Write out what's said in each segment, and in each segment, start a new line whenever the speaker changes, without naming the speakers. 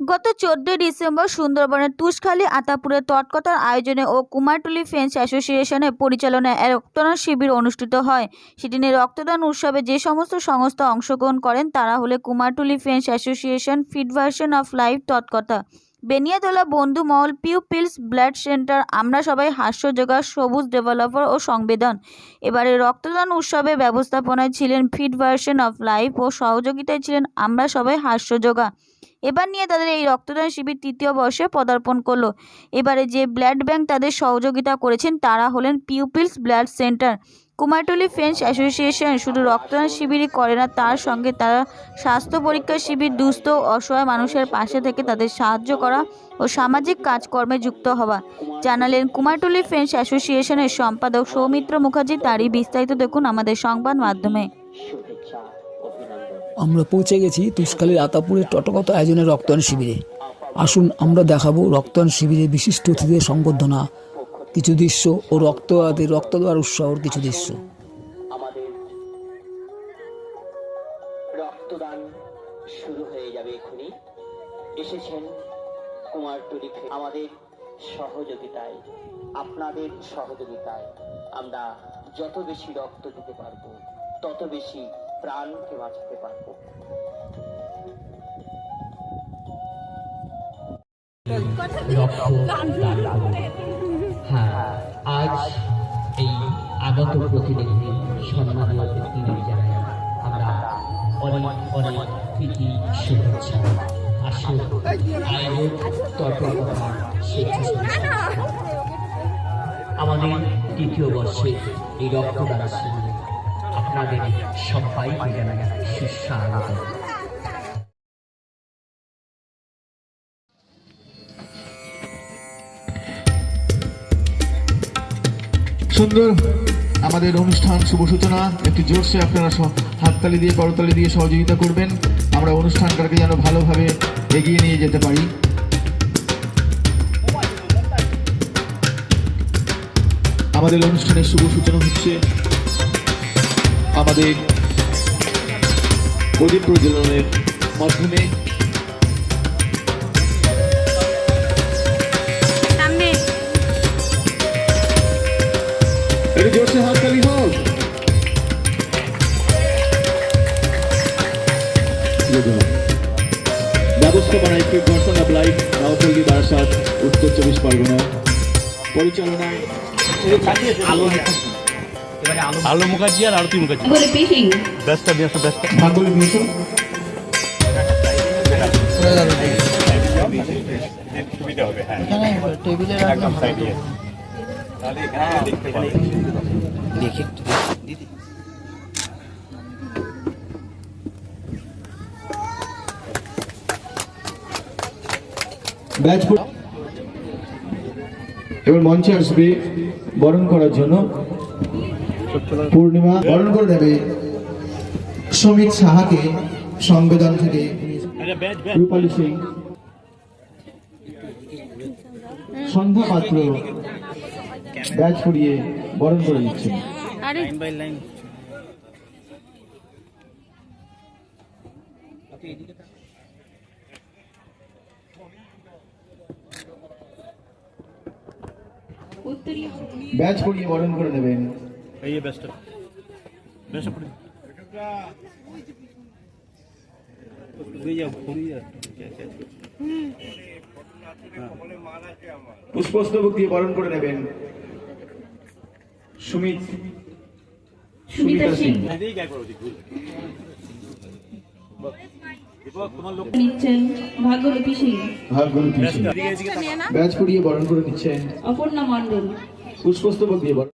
গত চোদ্দই ডিসেম্বর সুন্দরবনের তুষখালী আতাপুরে তৎকতার আয়োজনে ও কুমারটুলি ফ্রেন্ডস অ্যাসোসিয়েশনের পরিচালনায় রক্তদান শিবির অনুষ্ঠিত হয়। সেদিনে রক্তদান উৎসবে যে সমস্ত সংস্থা অংশগ্রহণ করেন, তারা হলে Kumartuli friends association feed version of life তৎকতা Beniatola Bandhu Mahal pupils blood centre, আমরা সবাই হাস্য জোগাড় সবুজ ডেভেলপার ও সংবেদন। এবারে রক্তদান উৎসবে ব্যবস্থাপনায় ছিলেন ফিড ভার্সন অফ লাইফ ও সহযোগিতায় ছিলেন আমরা সবাই হাস্য যোগা এবার নিয়ে তাদের এই রক্তদান শিবির তৃতীয় বর্ষে পদার্পণ করল। এবারে যে ব্লাড ব্যাংক তাদের সহযোগিতা করেছেন তারা হলেন pupils blood centre. Kumartuli friends association শুধু রক্তদান শিবিরই করে না, তার সঙ্গে তারা স্বাস্থ্য পরীক্ষা শিবির, দুস্থ অসহায় মানুষের পাশে থেকে তাদের সাহায্য করা ও সামাজিক কাজকর্মে যুক্ত হওয়া। জানালেন কুমারটুলি ফ্রেন্ডস অ্যাসোসিয়েশনের সম্পাদক সৌমিত্র মুখার্জি, তারই বিস্তারিত দেখুন আমাদের সংবাদ মাধ্যমে।
আমরা পৌঁছে গেছি তুষকালীর আতাপুরের টটকত আয়োজনের রক্তদান শিবিরে। আসুন আমরা দেখাবো রক্তদান শিবিরে বিশিষ্ট অতিথিদের সংবর্ধনা, কিছু দৃশ্য ও রক্তদাদের রক্ত দেওয়ার উৎসাহর কিছু দৃশ্য।
রক্তদান শুরু হয়ে যাবে এসেছেন আমাদের সহযোগিতায়, আপনাদের সহযোগিতায় আমরা যত বেশি রক্ত দিতে পারব, তত বেশি প্রাণকে বাঁচাতে পারব?
হ্যাঁ আজ এই আগত প্রতিনিধি সম্মানীয় ব্যক্তিদের জানাই আমরা অনেক অনেক প্রীতি, শুভেচ্ছা আমাদের তৃতীয় বর্ষে এই রক্তদান শিবিরে আপনাদের সবাইকে জানাই সুস্বাগত।
সুন্দর, আমাদের অনুষ্ঠান শুভ সূচনা। একটি জোরসে আপনারা হাততালি দিয়ে, করতালি দিয়ে সহযোগিতা করবেন। আমরা অনুষ্ঠানটাকে যেন ভালোভাবে এগিয়ে নিয়ে যেতে পারি। আমাদের অনুষ্ঠানের শুভ সূচনা হচ্ছে আমাদের প্রদীপ প্রজ্বলনের মাধ্যমে। একটু জোরসে হাততালি হোক লাইফ বারাসাত উত্তর চব্বিশ পরগনা। পরিচালনায়
আলো মুখার্জি আর আরতি মুখার্জি ব্যস্ত ব্যস্ত ব্যস্ত
ভাগবলী মিশন
সুবিধা হবে হ্যাঁ একদম সাইডে তাহলে এখানে দেখতে পাবে
ব্যাচ এবার মঞ্চে আসবে বরণ করার জন্য। পূর্ণিমা বরণ করে দেবে সমিত সাহাকে সংবেদন থেকে।
ব্যাচ
রূপালী সিং। সন্ধ্যা পাত্র ব্যাচ পরিয়ে বরণ করে দিচ্ছেন ব্যাচ পরিয়ে বরণ করে দেবেন
ঘুরে যাও ঘুরে যাও
পুষ্পস্তবক দিয়ে বরণ করে নেবেন সুমিত সুমিতা সিং।
নিচ্ছেন ভাগ্যরূপী সিং।
এদিকে তাকাও।
ব্যাচ বরণ করে নিচ্ছেন।
অপর্ণা মণ্ডল
পুষ্পস্তবক দিয়ে বরণ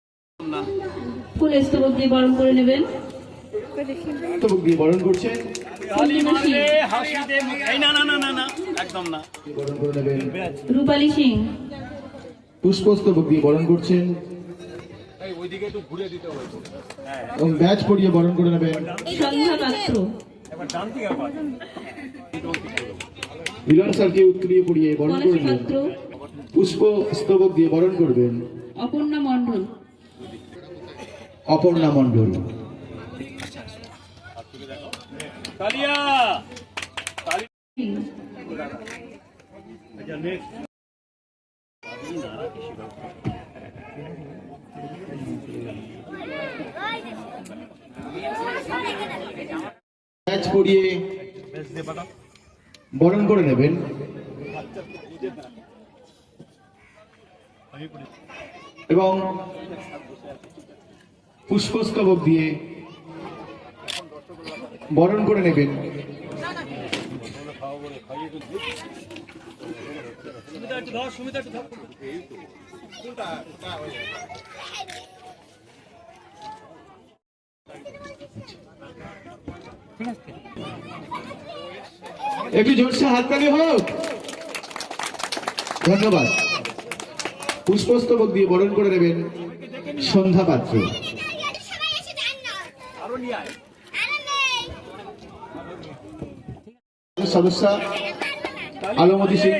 স্তবক দিয়ে বরণ করে নেবেন।
স্তবক দিয়ে বরণ করছেন
পূর্ণিমা সিং
এ, হাসি দে মুখে। এই না না না না না একদম না।
বরণ করে নেবেন।
রূপালী সিং।
পুষ্পস্তবক দিয়ে বরণ করছেন এবং ব্যাচ পরিয়ে বরণ করে নেবেন।
সন্ধ্যা পাত্র।
মিলন স্যারকে উত্তরীয় পরিয়ে বরণ করে নেবেন। পুষ্প স্তবক দিয়ে বরণ করবেন।
অপর্ণা মণ্ডল।
অপর্ণা মণ্ডল। পরিয়ে বরণ করে নেবেন। এবং পুষ্পস্তবক দিয়ে বরণ করে নেবেন। একটু জোরসে হাততালি হোক। ধন্যবাদ। পুষ্পস্তবক দিয়ে বরণ করে নেবেন সন্ধ্যা পাত্র সদস্য আলমতি সিং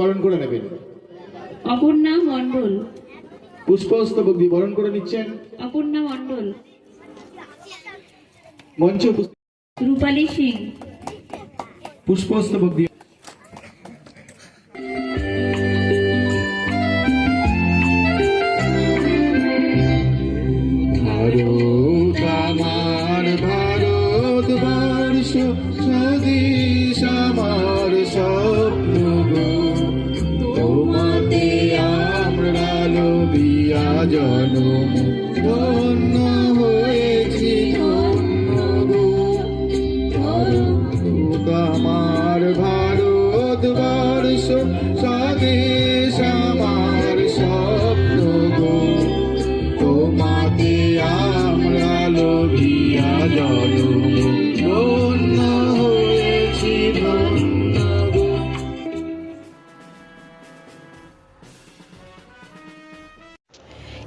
বরণ করে নেবেন।
অপর্ণা মণ্ডল।
পুষ্পস্তবক দিয়ে বরণ করে নিচ্ছেন।
অপর্ণা মণ্ডল।
মঞ্চ
রূপালী সিং।
পুষ্পস্তবক দিয়ে লোবিয়া জনম ধন্য হয়েছি